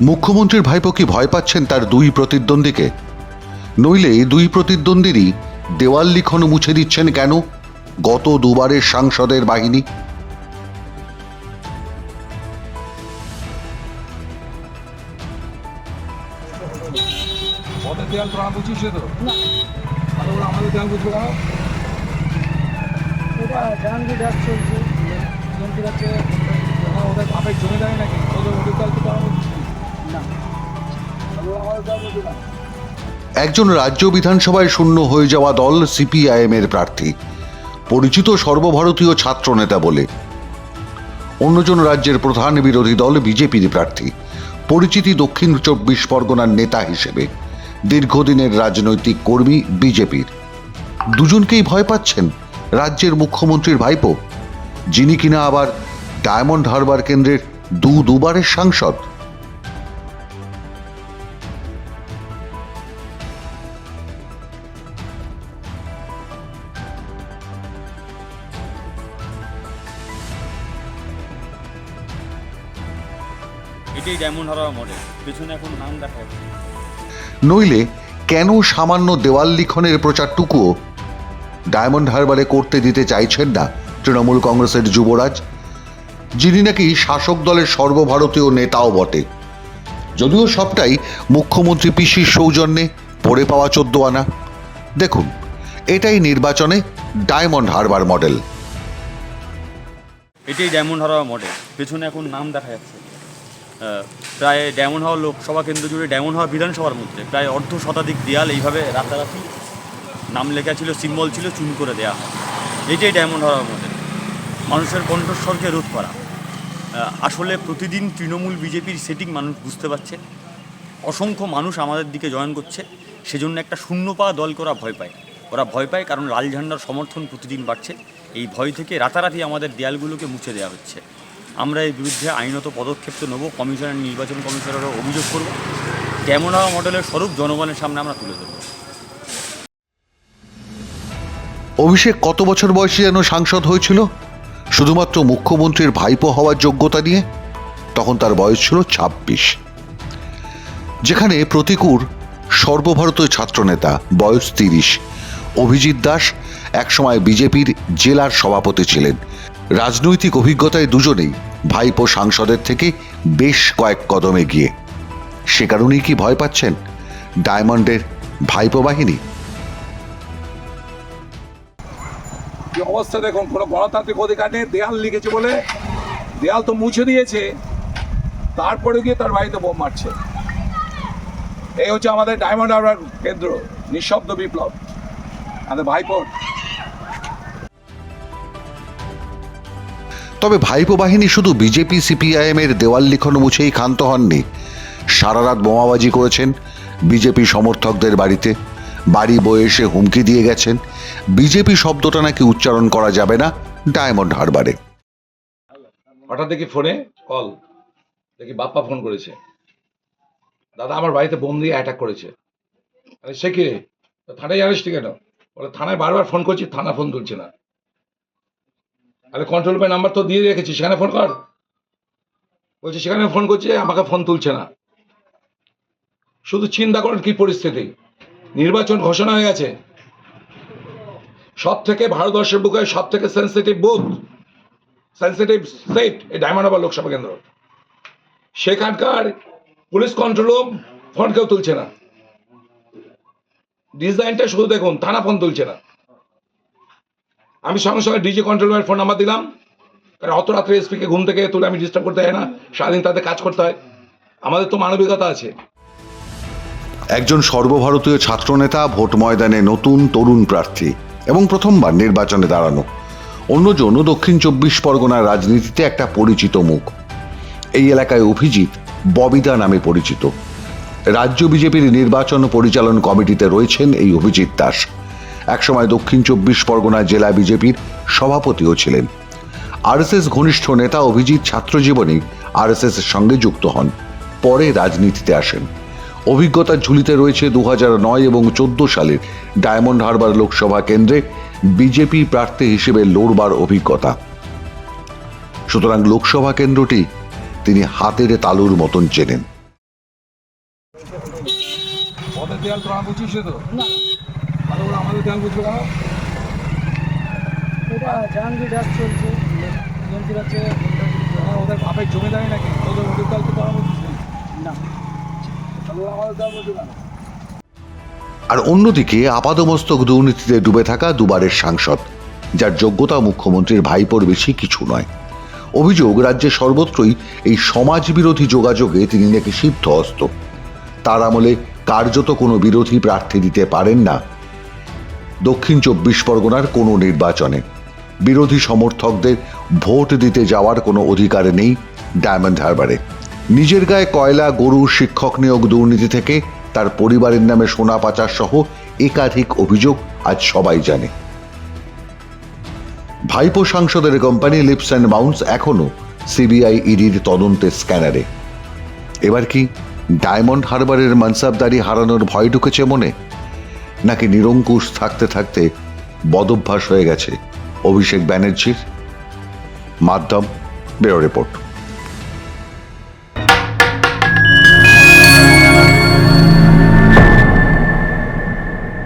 মুখ্যমন্ত্রীর ভাইপো কি ভয় পাচ্ছেন তার দুই প্রতিদ্বন্দ্বীকে? নইলে দুই প্রতিদ্বন্দ্বীরই দেওয়াল লিখনও মুছে দিচ্ছেন কেন? গত দুবারের সাংসদের বাহিনী। আমাদের জমে দেয় নাকি? ওদের তো একজন রাজ্য বিধানসভায় শূন্য হয়ে যাওয়া দল সিপিআইএম এর প্রার্থী, পরিচিত সর্বভারতীয় ছাত্র নেতা বলে। অন্যজন রাজ্যের প্রধান বিরোধী দল বিজেপির প্রার্থী, পরিচিতি দক্ষিণ চব্বিশ পরগনার নেতা হিসেবে দীর্ঘদিনের রাজনৈতিক কর্মী বিজেপির। দুজনকেই ভয় পাচ্ছেন রাজ্যের মুখ্যমন্ত্রীর ভাইপো, যিনি কিনা আবার ডায়মন্ড হারবার কেন্দ্রের দু দুবারের সাংসদ। এটাই ডায়মন্ড হারবার মডেল। পেছনে এখন নাম দেখা যাচ্ছে। নইলে কেন সামান্য দেওয়াল লিখনের প্রচারটুকুও ডায়মন্ড হারবারে করতে দিতে চাইছেন না তৃণমূল কংগ্রেসের যুবরাজ? যিনি নাকি শাসক দলের সর্বভারতীয় নেতাও বটে। যদিও সবটাই মুখ্যমন্ত্রী পিসির সৌজন্যে পড়ে পাওয়া চোদ্দ আনা দেখুন এটাই নির্বাচনে ডায়মন্ড হারবার মডেল। এটাই ডায়মন্ড হারবার মডেল। পেছনে এখন নাম দেখা যাচ্ছে। প্রায় ডায়মন্ড হাওয়ার লোকসভা কেন্দ্র জুড়ে ডায়মন্ড হাওয়া বিধানসভার মধ্যে, প্রায় অর্ধ শতাধিক দেয়াল এইভাবে রাতারাতি নাম লেখা ছিল সিম্বল ছিল, চুন করে দেওয়া হয়। এটাই ডায়মন্ড হারবার মধ্যে। মানুষের কণ্ঠস্বরকে রোধ করা। আসলে প্রতিদিন তৃণমূল বিজেপির সেটিং মানুষ বুঝতে পারছে। অসংখ্য মানুষ আমাদের দিকে জয়েন করছে। সেজন্য একটা শূন্য পাওয়া দল করা ভয় পায়। ওরা ভয় পায় কারণ লাল ঝান্ডার সমর্থন প্রতিদিন বাড়ছে। এই ভয় থেকে রাতারাতি আমাদের দেয়ালগুলোকে মুছে দেওয়া হচ্ছে। আমরা এর বিরুদ্ধে আইনত পদক্ষেপ তো নেব, কমিশনার, নির্বাচন কমিশনারও অভিযোগ করব। কেমন হওয়া মডেলের স্বরূপ জনগণের সামনে আমরা তুলে ধরবো। অভিষেক, কত বছর বয়সে যেন সাংসদ হয়েছিল? শুধুমাত্র মুখ্যমন্ত্রীর ভাইপো হওয়ার যোগ্যতা নিয়ে? তখন তার বয়স ছিল ছাব্বিশ। যেখানে প্রতিকূর সর্বভারতীয় ছাত্রনেতা, বয়স তিরিশ। অভিজিৎ দাস একসময় বিজেপির জেলার সভাপতি ছিলেন। রাজনৈতিক অভিজ্ঞতায় দুজনেই ভাইপো সাংসদের থেকে বেশ কয়েক কদমে গিয়ে সে কারণেই কি ভয় পাচ্ছেন ডায়মন্ডের ভাইপো বাহিনী? অবস্থা দেখুন, কোনো গণতান্ত্রিক অধিকার নেই, দেয়াল লিখেছে বলে। দেয়াল তো মুছে দিয়েছে, তারপরে গিয়ে তার বাড়িতে বোম মারছে। এই হচ্ছে আমাদের ডায়মন্ড হারবার কেন্দ্র, নিঃশব্দ বিপ্লব। আমাদের ভাইপোর তবে ভাইপো বাহিনী শুধু বিজেপি সিপিআইএম এর দেওয়াল লিখন মুছেই ক্ষান্ত হননি। সারা রাত বোমাবাজি করেছেন বিজেপি সমর্থকদের বাড়িতে। বাড়ি বয়ে এসে হুমকি দিয়ে গেছেন। বিজেপি শব্দটা নাকি উচ্চারণ করা যাবে না ডায়মন্ড হারবারে। হঠাৎ দেখি ফোনে কল। দেখি বাপ্পা ফোন করেছে। দাদা, আমার বাড়িতে বোম দিয়ে অ্যাটাক করেছে। আরে সে কি? থানায় জানিস কেন? বলে, থানায় বারবার ফোন করছি, থানা ফোন তুলছে না। আরে কন্ট্রোল রুমের নাম্বার তো দিয়ে রেখেছি, সেখানে ফোন কর। বলছে, সেখানে ফোন করছে, আমাকে ফোন তুলছে না। শুধু চিন্তা করেন কি পরিস্থিতি। নির্বাচন ঘোষণা হয়ে গেছে। সব থেকে ভারতবর্ষের বুকে সব থেকে সেন্সিটিভ বুথ সেন্সিটিভ সেট এই ডায়মন্ড হারবার লোকসভা কেন্দ্র। সেখানকার পুলিশ কন্ট্রোল রুম ফোন কেউ তুলছে না। ডিজাইনটা শুধু দেখুন, থানা ফোন তুলছে না। আমি সঙ্গে সঙ্গে ডিজি কন্ট্রোল রুমের ফোন নাম্বার দিলাম। কারণ অত রাত্রে এসপিকে ঘুম থেকে তুলে আমি ডিস্টার্ব করতে হয় না। সারাদিন তাদের কাজ করতে হয়। আমাদের তো মানবিকতা আছে। একজন সর্বভারতীয় ছাত্রনেতা ভোট ময়দানে নতুন তরুণ প্রার্থী এবং প্রথমবার নির্বাচনে দাঁড়ানো। অন্যজন দক্ষিণ চব্বিশ পরগনার রাজনীতিতে একটা পরিচিত মুখ। এই এলাকায় অভিজিৎ ববিদা নামে পরিচিত। রাজ্য বিজেপির নির্বাচন পরিচালন কমিটিতে রয়েছেন এই অভিজিৎ দাস। একসময় দক্ষিণ চব্বিশ পরগনা জেলা বিজেপির সভাপতিও ছিলেন। আরএসএস ঘনিষ্ঠ নেতা অভিজিৎ ছাত্রজীবনে আরএসএস এর সঙ্গে যুক্ত হন। পরে রাজনীতিতে আসেন। অভিজ্ঞতার ঝুলিতে রয়েছে দু নয় এবং চোদ্দ সালের ডায়মন্ড হারবার লোকসভা কেন্দ্রে বিজেপি প্রার্থী হিসেবে লড়বার অভিজ্ঞতা। সুতরাং লোকসভা কেন্দ্রটি তিনি হাতের তালুর মতন চেনেন। ভালো করে আমাদের দেয়াল বুঝবে কেন এটা জাহাঙ্গীর ডাস চলছে জয়ন্তী রাজ্যে হ্যাঁ, ওদের বাপের জমিদারি নাকি? ওদের ওদের তো তোরা না। আমাদের দেয়াল বুঝবে কেন আর অন্যদিকে আপাদমস্তক দুর্নীতিতে ডুবে থাকা দুবারের সাংসদ যার যোগ্যতা মুখ্যমন্ত্রীর ভাইপোর বেশি কিছু নয়। অভিযোগ রাজ্যে সর্বত্রই এই সমাজ বিরোধী যোগাযোগে তিনি নাকি সিদ্ধহস্ত। তার আমলে কার্যত কোনো বিরোধী প্রার্থী দিতে পারেন না। দক্ষিণ চব্বিশ পরগনার কোনো নির্বাচনে। বিরোধী সমর্থকদের ভোট দিতে যাওয়ার কোনো অধিকার নেই ডায়মন্ড হারবারে। নিজের গায়ে কয়লা, গরু, শিক্ষক নিয়োগ, দুর্নীতি থেকে তার পরিবারের নামে সোনা পাচার সহ একাধিক অভিযোগ আজ সবাই জানে। ভাইপো সাংসদের কোম্পানি লিপস অ্যান্ড মাউন্টস এখনও সিবিআই ইডির তদন্তে স্ক্যানারে। এবার কি ডায়মন্ড হারবারের মানসাবদারি হারানোর ভয় ঢুকেছে মনে নাকি নিরঙ্কুশ থাকতে থাকতে বদভ্যাস হয়ে গেছে? অভিষেক ব্যানার্জির মাধ্যম বেরো রিপোর্ট।